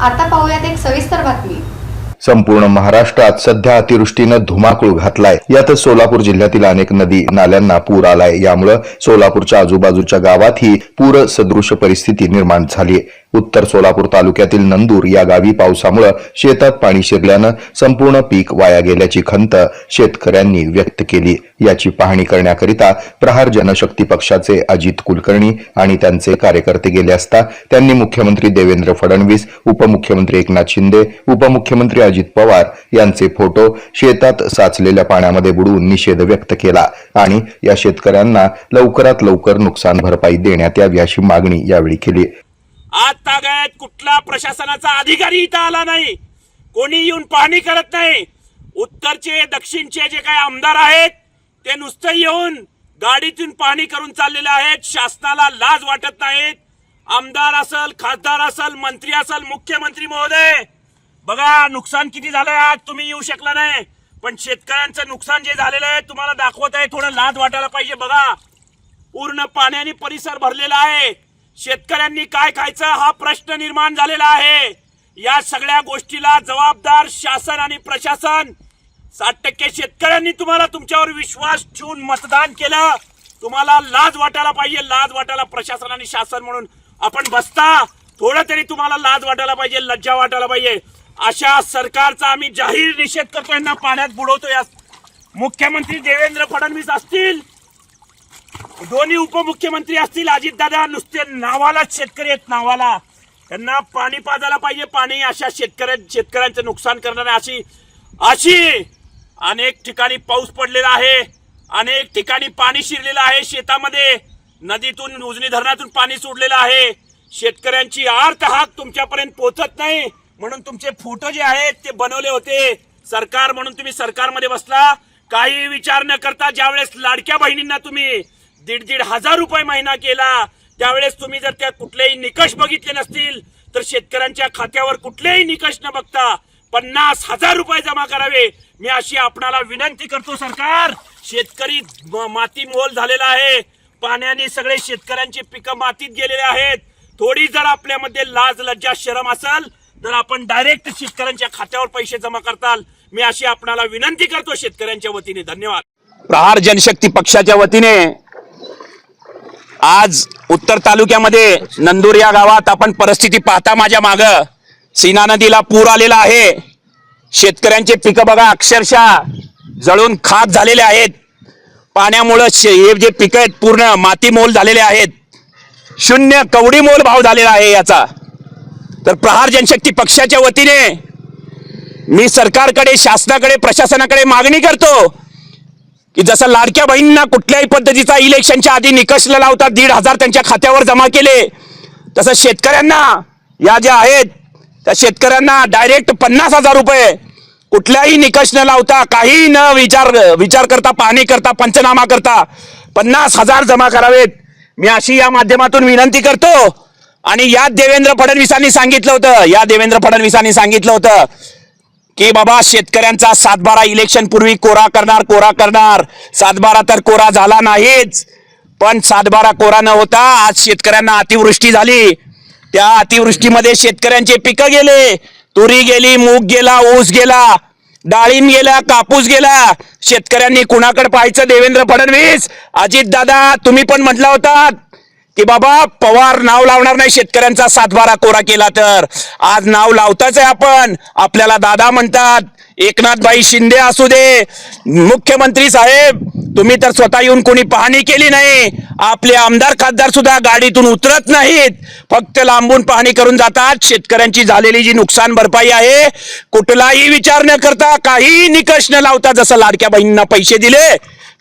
आता पाहूयात एक सविस्तर बातमी. संपूर्ण महाराष्ट्रात सध्या अतिवृष्टीनं धुमाकूळ घातलाय. यातच सोलापूर जिल्ह्यातील अनेक नदी नाल्यांना पूर आलाय. यामुळं सोलापूरच्या आजूबाजूच्या गावातही पूर सदृश परिस्थिती निर्माण झाली उत्तर सोलापूर तालुक्यातील नंदूर या गावी पावसामुळे शेतात पाणी शिरल्यानं संपूर्ण पीक वाया गेल्याची खंत शेतकऱ्यांनी व्यक्त केली. याची पाहणी करण्याकरिता प्रहार जनशक्ती पक्षाचे अजित कुलकर्णी आणि त्यांचे कार्यकर्ते गेले असता त्यांनी मुख्यमंत्री देवेंद्र फडणवीस उपमुख्यमंत्री एकनाथ शिंदे उपमुख्यमंत्री अजित पवार यांचे फोटो शेतात साचलेल्या पाण्यामध्ये बुडवून निषेध व्यक्त केला आणि या शेतकऱ्यांना लवकरात लवकर नुकसान भरपाई देण्यात यावी अशी मागणी यावेळी केली. आज तागायत कुठला प्रशासनाचा अधिकारी इथं आला नाही? कोणी येऊन पाहणी करत नाही? उत्तरचे दक्षिणचे जे काही आमदार आहेत ते नुसतं येऊन गाडीतून पाहणी करून चाललेले आहेत. शासनाला लाज वाटत नाहीत. आमदार असल खासदार असल मंत्री असल मुख्यमंत्री महोदय बघा नुकसान किती झालंय आज तुम्ही येऊ शकला नाही. पण शेतकऱ्यांचं नुकसान जे झालेलं आहे तुम्हाला दाखवत आहे थोडं लाज वाटायला पाहिजे बघा. पूर्ण पाण्याने परिसर भरलेला आहे. शेतकऱ्यांनी काय खायचं हा प्रश्न निर्माण झालेला आहे. या सगळ्या गोष्टीला जबाबदार शासन आणि प्रशासन साठ टक्के शेतकऱ्यांनी तुम्हाला तुमच्यावर विश्वास ठेवून मतदान केलं. तुम्हाला लाज वाटायला पाहिजे लाज वाटायला प्रशासन आणि शासन म्हणून आपण बसता. थोडं तरी तुम्हाला लाज वाटायला पाहिजे लज्जा वाटायला पाहिजे. अशा सरकारचा आम्ही जाहीर निषेध करतो यांना पाण्यात बुडवतो या मुख्यमंत्री देवेंद्र फडणवीस असतील दोन्ही उपमुख्यमंत्री असतील अजितदादा नुसते नावालाच शेतकरी आहेत नावाला. त्यांना पाणी पाजायला पाहिजे पाणी अशा शेतकऱ्या शेतकऱ्यांचं नुकसान करणाऱ्या अशी अशी अनेक ठिकाणी पाऊस पडलेला आहे. अनेक ठिकाणी पाणी शिरलेलं आहे शेतामध्ये. नदीतून उजनी धरणातून पाणी सोडलेलं आहे. शेतकऱ्यांची आर्त हाक तुमच्यापर्यंत पोहोचत नाही. म्हणून तुमचे फोटो जे आहेत ते बनवले होते. सरकार म्हणून तुम्ही सरकारमध्ये बसला. काही विचार न करता ज्यावेळेस लाडक्या बहिणींना तुम्ही दीड दीड हजार रुपये महिना केला. त्यावेळेस तुम्ही जर त्या कुठलेही निकष बघितले नसतील तर शेतकऱ्यांच्या खात्यावर कुठलेही निकष न बघता पन्नास हजार रुपये जमा करावे. मी अशी आपणाला विनंती करतो सरकार. शेतकरी माती मोल झालेला आहे. पाण्याने सगळे शेतकऱ्यांची पिकं मातीत गेलेले आहेत. थोडी जर आपल्यामध्ये लाज लज्जा शरम असेल तर आपण डायरेक्ट शेतकऱ्यांच्या खात्यावर पैसे जमा करताल. मी अशी आपणाला विनंती करतो शेतकऱ्यांच्या वतीने. धन्यवाद. प्रहार जनशक्ती पक्षाच्या वतीने आज उत्तर तालुक्यामध्ये नंदूर या गावात आपण परिस्थिती पाहता माझ्या माग. सीना नदीला पूर आलेला आहे. शेतकऱ्यांचे पिकं बघा अक्षरशः जळून खाक झालेले आहेत. पाण्यामुळं शे- हे जे पिकं आहेत पूर्ण मातीमोल झालेले आहेत. शून्य कवडी मोल भाव झालेला आहे याचा. तर प्रहार जनशक्ती पक्षाच्या वतीने मी सरकारकडे शासनाकडे प्रशासनाकडे मागणी करतो. की जसं लाडक्या बहिणींना कुठल्याही पद्धतीचा इलेक्शनच्या आधी निकष न लावता दीड हजार त्यांच्या खात्यावर जमा केले तसं शेतकऱ्यांना या ज्या आहेत त्या शेतकऱ्यांना डायरेक्ट पन्नास हजार रुपये कुठल्याही निकष न लावता काही न विचार विचार करता पाहणी करता पंचनामा करता पन्नास हजार जमा करावेत. मी अशी या माध्यमातून विनंती करतो. आणि या देवेंद्र फडणवीसांनी सांगितलं होतं या देवेंद्र फडणवीसांनी सांगितलं होतं की बाबा शेतकऱ्यांचा सातबारा इलेक्शन पूर्वी कोरा करणार कोरा करणार. सातबारा तर कोरा झाला नाहीच. पण सातबारा कोरा न होता आज शेतकऱ्यांना अतिवृष्टी झाली. त्या अतिवृष्टीमध्ये शेतकऱ्यांचे पिकं गेले. तुरी गेली मूग गेला ऊस गेला डाळिंब गेला कापूस गेला. शेतकऱ्यांनी कुणाकडे पाहायचं? देवेंद्र फडणवीस. अजित दादा तुम्ही पण म्हटला होता की बाबा पवार नाव लावणार नाही शेतकऱ्यांचा सातबारा कोरा केला तर. आज नाव लावताच आहे आपण. आपल्याला दादा म्हणतात एकनाथबाई शिंदे असू दे. मुख्यमंत्री साहेब तुम्ही तर स्वतः येऊन कोणी पाहणी केली नाही. आपले आमदार खासदार सुद्धा गाडीतून उतरत नाहीत. फक्त लांबून पाहणी करून जातात. शेतकऱ्यांची झालेली जी नुकसान भरपाई आहे कुठलाही विचार न करता काही निकष न लावता जसं लाडक्या बहिणींना पैसे दिले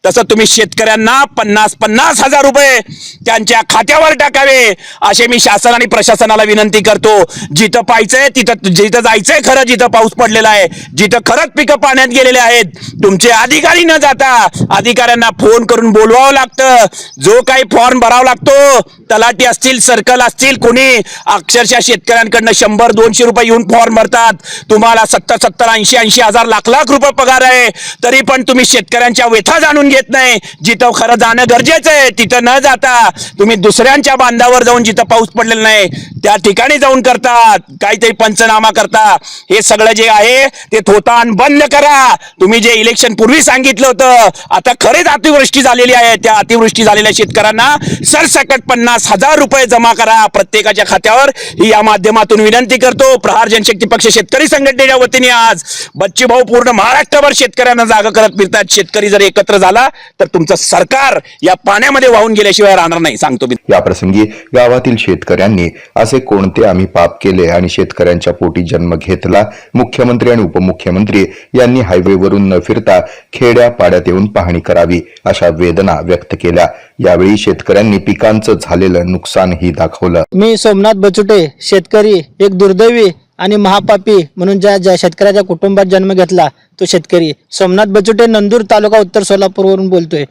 तसं तुम्ही शेतकऱ्यांना पन्नास पन्नास हजार रुपये त्यांच्या खात्यावर टाकावे असे मी शासन आणि प्रशासनाला विनंती करतो. जिथं पाहायचंय तिथं जिथं जायचंय खरं जिथं पाऊस पडलेला आहे जिथं खरंच पिकं पाण्यात गेलेले आहेत तुमचे अधिकारी न जाता अधिकाऱ्यांना फोन करून बोलवावं लागतं. जो काही फॉर्म भरावा लागतो तलाठी असतील सर्कल असतील कोणी अक्षरशः शेतकऱ्यांकडनं शंभर दोनशे रुपये येऊन फॉर्म भरतात. तुम्हाला सत्तर सत्तर ऐंशी ऐंशी हजार लाख लाख रुपये पगार आहे. तरी पण तुम्ही शेतकऱ्यांच्या व्यथा जाणून घेत नाही. जिथं खरं जाणं गरजेचं आहे तिथं न जाता तुम्ही दुसऱ्यांच्या बांधावर जाऊन जिथं पाऊस पडलेला नाही त्या ठिकाणी जाऊन करतात. काहीतरी पंचनामा करता. हे सगळं जे आहे ते थोतान बंद करा. तुम्ही जे इलेक्शन पूर्वी सांगितलं होतं आता खरेच अतिवृष्टी झालेली आहे. त्या अतिवृष्टी झालेल्या शेतकऱ्यांना सरसकट पन्नास हजार रुपये जमा करा प्रत्येकाच्या खात्यावर. ही या माध्यमातून विनंती करतो. प्रहार जनशक्ती पक्ष शेतकरी संघटनेच्या वतीने आज बच्ची भाऊ पूर्ण महाराष्ट्रभर शेतकऱ्यांना जागा करत फिरतात. शेतकरी जर एकत्र झाला तर तुमचं सरकार या पाण्यामध्ये वाहून गेल्याशिवाय राहणार नाही सांगतो मी. या प्रसंगी गावातील शेतकऱ्यांनी असे कोणते आम्ही पाप केले आणि शेतकऱ्यांच्या पोटी जन्म घेतला? मुख्यमंत्री आणि उपमुख्यमंत्री यांनी हायवेवरून न फिरता खेड्या पाड्यात येऊन पाहणी करावी अशा वेदना व्यक्त केल्या. यावेळी शेतकऱ्यांनी पिकांचं झालेलं नुकसानही दाखवलं. मी सोमनाथ बचुटे शेतकरी एक दुर्दैवी आणि महापापी म्हणून ज्या ज्या शेतकऱ्याच्या कुटुंबात जन्म घेतला तो शेतकरी. सोमनाथ बचुटे नंदूर तालुका उत्तर सोलापूरवरून बोलतोय.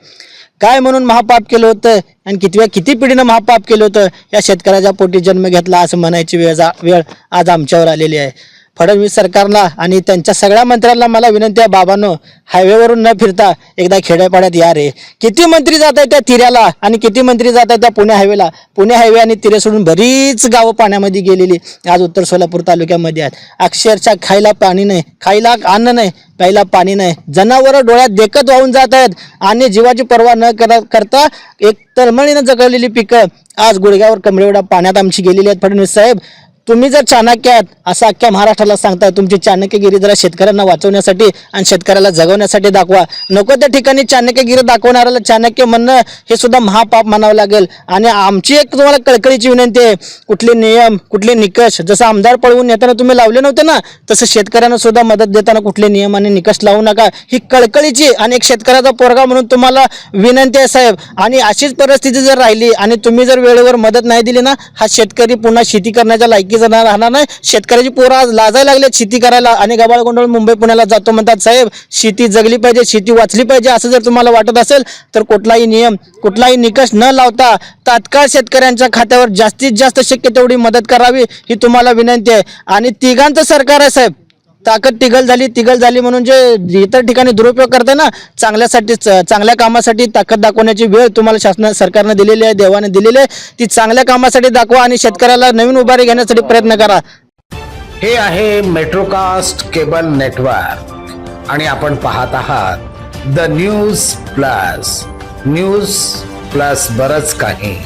काय म्हणून महापाप केलं होतं आणि कितव्या किती पिढीनं महापाप केलं होतं या शेतकऱ्याच्या पोटी जन्म घेतला असं म्हणायची वेळ जा वेळ आज आमच्यावर आलेली आहे. फडणवीस सरकारला आणि त्यांच्या सगळ्या मंत्र्यांना मला विनंती आहे बाबांनो हायवेवरून न फिरता एकदा खेड्यापाड्यात या रे. किती मंत्री जात आहेत त्या तिऱ्याला आणि किती मंत्री जात आहेत त्या पुणे हायवेला पुणे हायवे आणि तिरे सोडून बरीच गावं पाण्यामध्ये गेलेली आज उत्तर सोलापूर तालुक्यामध्ये आहेत. अक्षरशः खायला पाणी नाही खायला अन्न नाही प्यायला पाणी नाही. जनावरं डोळ्यात देखत वाहून जात आहेत. आणि जीवाची पर्वा न करा करता एक तळमळीनं जगवलेली पिकं आज गुडघ्यावर कमरेवडा पाण्यात आमची गेलेली आहेत. फडणवीस साहेब तुम्ही जर चाणक्य आहात असं अख्ख्या महाराष्ट्राला सांगता तुमची चाणक्यगिरी जरा शेतकऱ्यांना वाचवण्यासाठी आणि शेतकऱ्याला जगवण्यासाठी दाखवा. नको त्या ठिकाणी चाणक्यगिरी दाखवणाऱ्याला चाणक्य म्हणणं हे सुद्धा महापाप म्हणावं लागेल. आणि आमची एक तुम्हाला कळकळीची विनंती आहे कुठले नियम कुठले निकष जसं आमदार पळवून येताना तुम्ही लावले नव्हते ना तसं शेतकऱ्यांना सुद्धा मदत देताना कुठले नियम आणि निकष लावू नका. ही कळकळीची आणि एक शेतकऱ्याचा पोरगा म्हणून तुम्हाला विनंती आहे साहेब. आणि अशीच परिस्थिती जर राहिली आणि तुम्ही जर वेळेवर मदत नाही दिली ना हा शेतकरी पुन्हा शेती करण्याच्या लायकी लायकीचा राहणार नाही. शेतकऱ्याची पोरं आज लाजायला लागले शेती करायला आणि गबाळ गोंधळ मुंबई पुण्याला जातो म्हणतात. साहेब शेती जगली पाहिजे शेती वाचली पाहिजे असं जर तुम्हाला वाटत असेल तर कुठलाही नियम कुठलाही निकष न लावता तात्काळ शेतकऱ्यांच्या खात्यावर जास्तीत जास्त शक्य तेवढी मदत करावी ही तुम्हाला विनंती आहे. आणि तिघांचं सरकार आहे साहेब. ताकद तिघल झाली तिघल झाली म्हणून जे इतर ठिकाणी दुरुपयोग करते ना चांगल्यासाठी च- चांगल्या कामासाठी ताकद दाखवण्याची वेळ तुम्हाला शासना सरकारनं दिलेली आहे देवाने दिलेली आहे. ती चांगल्या कामासाठी दाखवा आणि शेतकऱ्याला नवीन उभारी घेण्यासाठी प्रयत्न करा. हे आहे मेट्रोकास्ट केबल नेटवर्क आणि आपण पाहत आहात the news plus news plus बरंच काही.